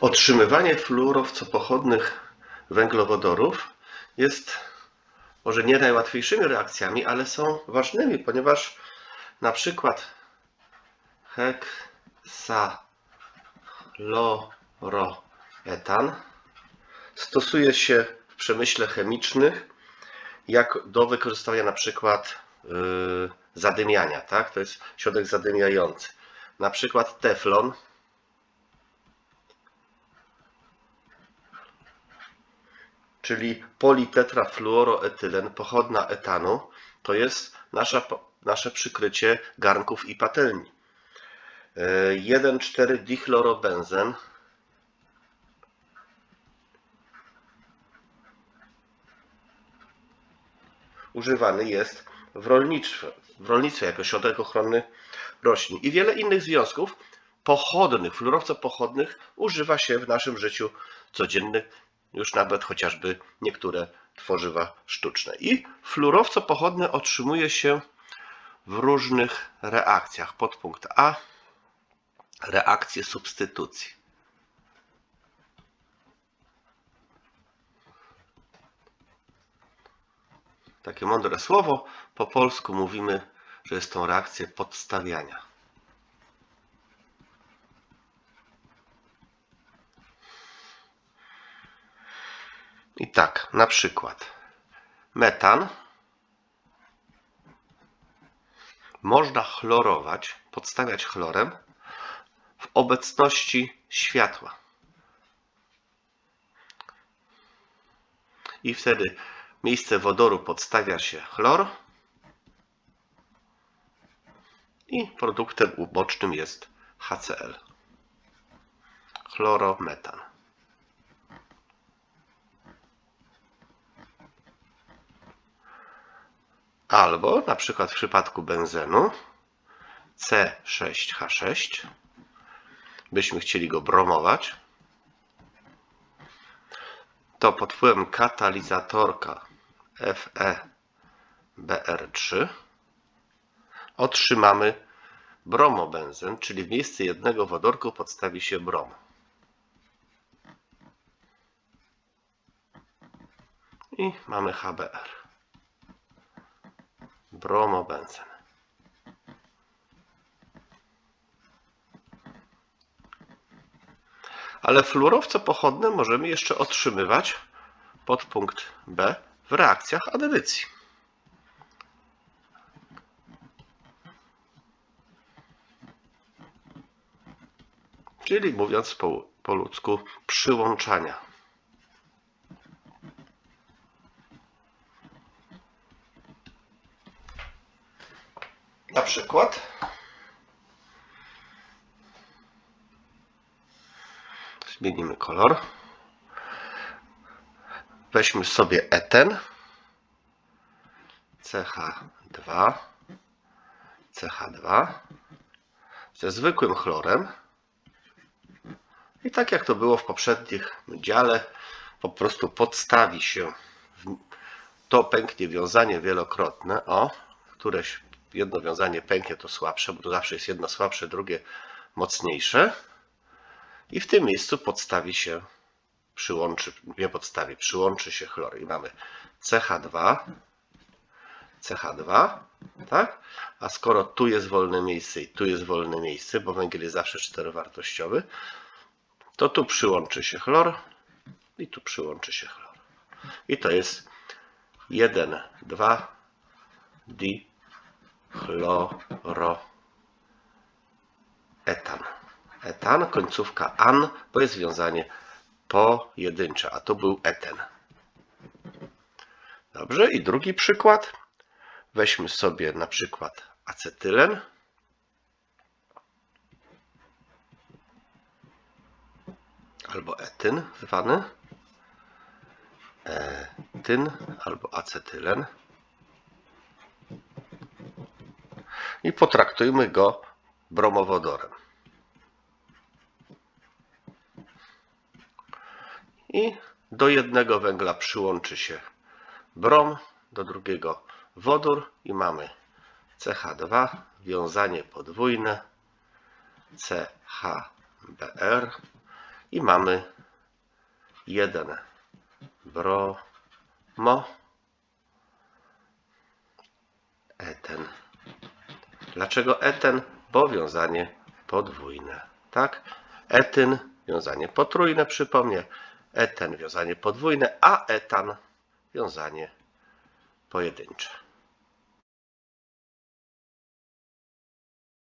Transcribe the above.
Otrzymywanie fluorowcopochodnych węglowodorów jest może nie najłatwiejszymi reakcjami, ale są ważnymi, ponieważ na przykład heksachloroetan stosuje się w przemyśle chemicznym jak do wykorzystania na przykład yy, zadymiania, tak? To jest środek zadymiający. Na przykład teflon czyli politetrafluoroetylen pochodna etanu, to jest nasza, nasze przykrycie garnków i patelni. 1,4-dichlorobenzen używany jest w rolnictwie, w rolnictwie jako środek ochrony roślin i wiele innych związków pochodnych, fluorowcopochodnych używa się w naszym życiu codziennym już nawet chociażby niektóre tworzywa sztuczne. I fluorowce pochodne otrzymuje się w różnych reakcjach. Podpunkt A reakcje substytucji. Takie mądre słowo. Po polsku mówimy, że jest tą reakcję podstawiania. Tak, na przykład metan można chlorować, podstawiać chlorem w obecności światła. I wtedy miejsce wodoru podstawia się chlor i produktem ubocznym jest HCl. Chlorometan. Albo na przykład w przypadku benzenu C6H6 byśmy chcieli go bromować, to pod wpływem katalizatorka FeBr3 otrzymamy bromobenzen, czyli w miejsce jednego wodorku podstawi się brom. I mamy HBr bromobenzen. Ale fluorowce pochodne możemy jeszcze otrzymywać pod punkt B w reakcjach aderycji. Czyli mówiąc po, po ludzku przyłączania. Na przykład. Zmienimy kolor. Weźmy sobie eten. CH2 CH2 ze zwykłym chlorem. I tak jak to było w poprzednim dziale po prostu podstawi się to pęknie wiązanie wielokrotne o któreś jedno wiązanie pęknie, to słabsze, bo to zawsze jest jedno słabsze, drugie mocniejsze. I w tym miejscu podstawi się, przyłączy, nie podstawi, przyłączy się chlor. I mamy CH2, CH2, tak? A skoro tu jest wolne miejsce i tu jest wolne miejsce, bo węgiel jest zawsze czterowartościowy, to tu przyłączy się chlor i tu przyłączy się chlor. I to jest 1, 2, di chloro etan. Etan, końcówka an, bo jest związanie pojedyncze, a to był eten. Dobrze, i drugi przykład. Weźmy sobie na przykład acetylen. Albo etyn zwany. Etyn albo acetylen. I potraktujmy go bromowodorem. I do jednego węgla przyłączy się brom, do drugiego wodór i mamy CH2, wiązanie podwójne, CHBr, i mamy jeden bromo eten. Dlaczego eten? Bo wiązanie podwójne. Tak? Etyn, wiązanie potrójne, przypomnę. Eten, wiązanie podwójne, a etan, wiązanie pojedyncze.